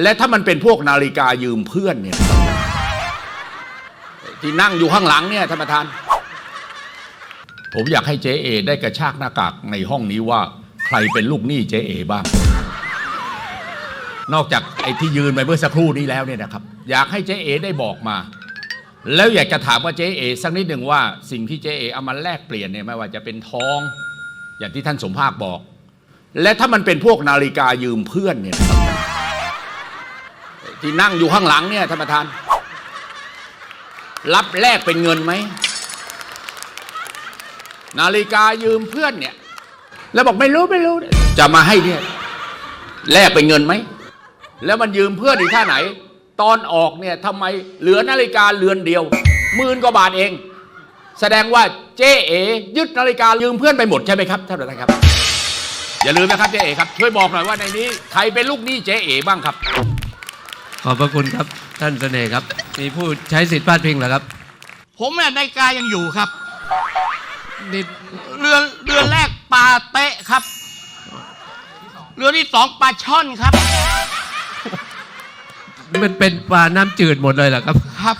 และถ้ามันเป็นพวกนาฬิกายืมเพื่อนเนี่ย ที่นั่งอยู่ข้างหลังเนี่ยท่านประธาน ผมอยากให้เจ๊เอได้กระชากหน้ากากในห้องนี้ว่า ใครเป็นลูกหนี้เจ๊เอบ้าง นอกจากไอ้ที่ยืนไปเมื่อสักครู่นี้แล้วเนี่ยนะครับ อยากให้เจ๊เอได้บอกมา แล้วอยากจะถามว่าเจ๊เอสักนิดหนึ่งว่าสิ่งที่เจ๊เอเอามาแลกเปลี่ยนเนี่ยไม่ว่าจะเป็นทอง อย่างที่ท่านสมภาคบอก และถ้ามันเป็นพวกนาฬิกายืมเพื่อนเนี่ย ที่นั่งอยู่ข้างหลังเนี่ยท่านประธาน รับแลกเป็นเงินไหม นาฬิกายืมเพื่อนเนี่ย แล้วบอกไม่รู้ไม่รู้ จะมาให้เนี่ยแลกเป็นเงินไหม แล้วมันยืมเพื่อนอีกท่าไหน ตอนออกเนี่ยทำไมเหลือนาฬิกาเรือนเดียวหมื่นกว่าบาทเอง แสดงว่าเจ๊เอยึดนาฬิกายืมเพื่อนไปหมดใช่ไหมครับท่านประธานครับอย่าลืมนะครับเจ๊เอครับช่วยบอกหน่อยว่าในนี้ใครเป็นลูกหนี้เจ๊เอบ้างครับ ขอบพระคุณครับท่านเสน่ห์ครับ มีผู้ใช้สิทธิ์พาดพิงเหรอครับผมเนี่ยนาฬิกายังอยู่ครับ นี่เรือนเรือนแรกปลาเตะครับ เรือนที่สองปลาช่อนครับ มันเป็นปลาน้ำจืดหมดเลยเหรอครับ ครับ